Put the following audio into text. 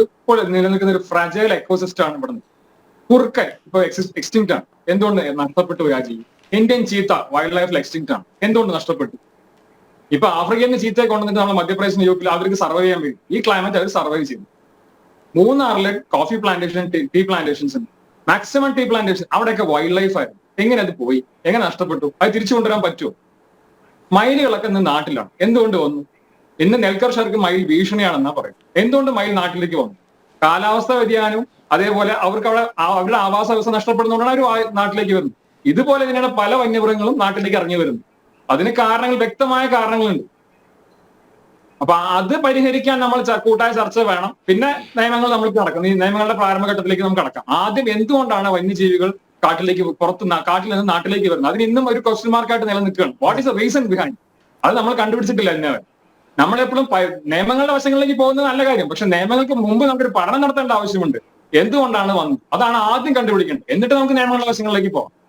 ഇപ്പോൾ നിലനിൽക്കുന്ന ഒരു ഫ്രജൈൽ എക്കോസിസ്റ്റം ആണ് ഇവിടുന്ന്. കുറുക്കൻ ഇപ്പൊ എക്സ്റ്റിങ്ക്റ്റ് ആണ്. എന്തുകൊണ്ട് നഷ്ടപ്പെട്ടു പോയി ആ ജീവി? ഇന്ത്യൻ ചീത്ത വൈൽഡ് ലൈഫിൽ എക്സ്റ്റിങ്ക്റ്റ് ആണ്. എന്തുകൊണ്ട് നഷ്ടപ്പെട്ടു? ഇപ്പൊ ആഫ്രിക്കൻ ചീത്തയെ കൊണ്ടുവന്നിട്ട് നമ്മൾ മധ്യപ്രദേശ് യൂപ്പിൽ അവർക്ക് സർവൈവ് ചെയ്യാൻ വേണ്ടി ഈ ക്ലൈമറ്റ് അവർ സർവൈവ് ചെയ്തു മൂന്നാറിൽ കോഫി പ്ലാന്റേഷൻ ടീ പ്ലാന്റേഷൻസ് ഉണ്ട്. മാക്സിമം ടീ പ്ലാന്റേഷൻ അവിടെയൊക്കെ വൈൽഡ് ലൈഫ് ആയിരുന്നു. എങ്ങനെ അത് പോയി? എങ്ങനെ നഷ്ടപ്പെട്ടു? അത് തിരിച്ചു കൊണ്ടുവരാൻ പറ്റുമോ? മയിലുകളൊക്കെ ഇന്ന് നാട്ടിലാണ്. എന്തുകൊണ്ട് വന്നു? ഇന്ന് നെൽകർഷകർക്ക് മയിൽ ഭീഷണിയാണെന്നാ പറയും എന്തുകൊണ്ട് മയിൽ നാട്ടിലേക്ക് വന്നു? കാലാവസ്ഥ വ്യതിയാനവും അതേപോലെ അവർക്ക് അവിടെ അവരുടെ ആവാസ വ്യവസ്ഥ നഷ്ടപ്പെടുന്നതുകൊണ്ടാണ് അവർ നാട്ടിലേക്ക് വരുന്നത്. ഇതുപോലെ തന്നെയാണ് പല വന്യമൃഗങ്ങളും നാട്ടിലേക്ക് ഇറങ്ങി വരുന്നത്. അതിന് കാരണങ്ങൾ വ്യക്തമായ കാരണങ്ങളുണ്ട്. അപ്പൊ അത് പരിഹരിക്കാൻ നമ്മൾ കൂട്ടായ ചർച്ച വേണം. പിന്നെ നിയമങ്ങൾ നമ്മൾ നടക്കും ഈ നിയമങ്ങളുടെ പ്രാരംഭഘട്ടത്തിലേക്ക് നമുക്ക് കടക്കാം. ആദ്യം എന്തുകൊണ്ടാണ് വന്യജീവികൾ കാട്ടിലേക്ക് പുറത്ത് കാട്ടിൽ നിന്ന് നാട്ടിലേക്ക് വരുന്നത്? അതിന് ഇന്നും ഒരു ക്വസ്റ്റ്യൻ മാർക്കായിട്ട് നിലനിൽക്കുകയാണ്. What is the reason behind അത് നമ്മൾ കണ്ടുപിടിച്ചിട്ടില്ല എന്നെ നമ്മളെപ്പോഴും നിയമങ്ങളുടെ വശങ്ങളിലേക്ക് പോകുന്നത് നല്ല കാര്യം. പക്ഷെ നിയമങ്ങൾക്ക് മുമ്പ് നമുക്കൊരു പഠനം നടത്തേണ്ട ആവശ്യമുണ്ട്. എന്തുകൊണ്ടാണ് വന്നത്? അതാണ് ആദ്യം കണ്ടുപിടിക്കേണ്ടത്. എന്നിട്ട് നമുക്ക് നിയമങ്ങളുടെ വശങ്ങളിലേക്ക് പോകാം.